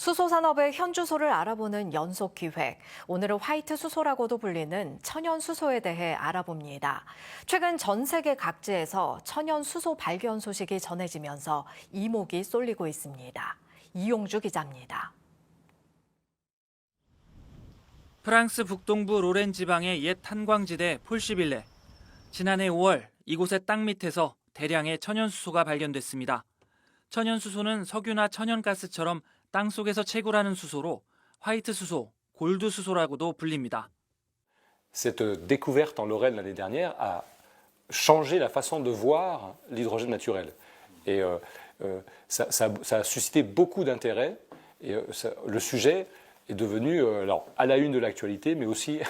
수소 산업의 현주소를 알아보는 연속 기획. 오늘은 화이트 수소라고도 불리는 천연 수소에 대해 알아봅니다. 최근 전 세계 각지에서 천연 수소 발견 소식이 전해지면서 이목이 쏠리고 있습니다. 이용주 기자입니다. 프랑스 북동부 로렌 지방의 옛 탄광지대 폴시빌레. 지난해 5월 이곳의 땅 밑에서 대량의 천연수소가 발견됐습니다. 천연수소는 석유나 천연가스처럼 땅 속에서 채굴하는 수소로 화이트 수소, 골드 수소라고도 불립니다. Cette découverte en Lorraine l'année dernière a changé la façon de voir l'hydrogène naturel. Et euh, euh, ça, ça- ça a suscité beaucoup d'intérêt. Et euh, ça- le sujet est devenu euh, alors, à la une de l'actualité, mais aussi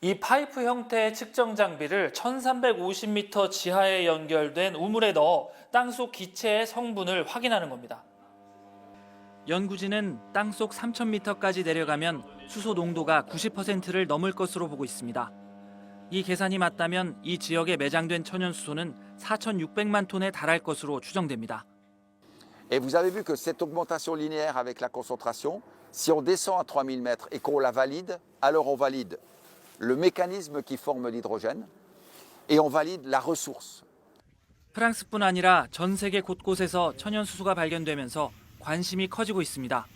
이 파이프 형태의 측정 장비를 1350m 지하에 연결된 우물에 넣어 땅속 기체의 성분을 확인하는 겁니다. 연구진은 땅속 3000m까지 내려가면 수소 농도가 90%를 넘을 것으로 보고 있습니다. 이 계산이 맞다면 이 지역에 매장된 천연 수소는 4,600만 톤에 달할 것으로 추정됩니다. Et vous avez vu que cette augmentation linéaire avec la concentration, si on descend à 3000 mètres et qu'on la valide, alors on valide le mécanisme qui forme l'hydrogène et on valide la ressource. 프랑스뿐 아니라 전 세계 곳곳에서 천연 수소가 발견되면서 관심이 커지고 있습니다.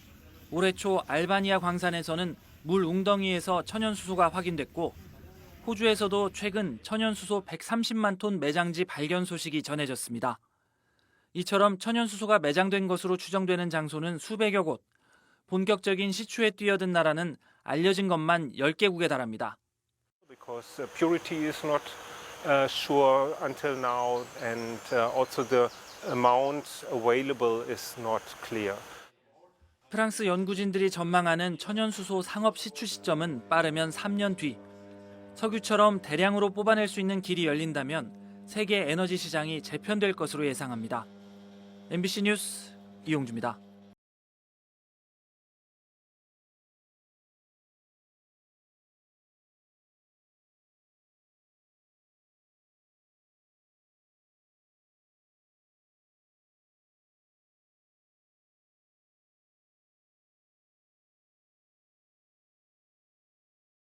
올해 초 알바니아 광산에서는 물 웅덩이에서 천연 수소가 확인됐고 호주에서도 최근 천연 수소 130만 톤 매장지 발견 소식이 전해졌습니다. 이처럼 천연 수소가 매장된 것으로 추정되는 장소는 수백여 곳. 본격적인 시추에 뛰어든 나라는 알려진 것만 10개국에 달합니다. uh, amount available is not clear. 프랑스 연구진들이 전망하는 천연수소 상업 시추 시점은 빠르면 3년 뒤. 석유처럼 대량으로 뽑아낼 수 있는 길이 열린다면 세계 에너지 시장이 재편될 것으로 예상합니다. MBC 뉴스 이용주입니다.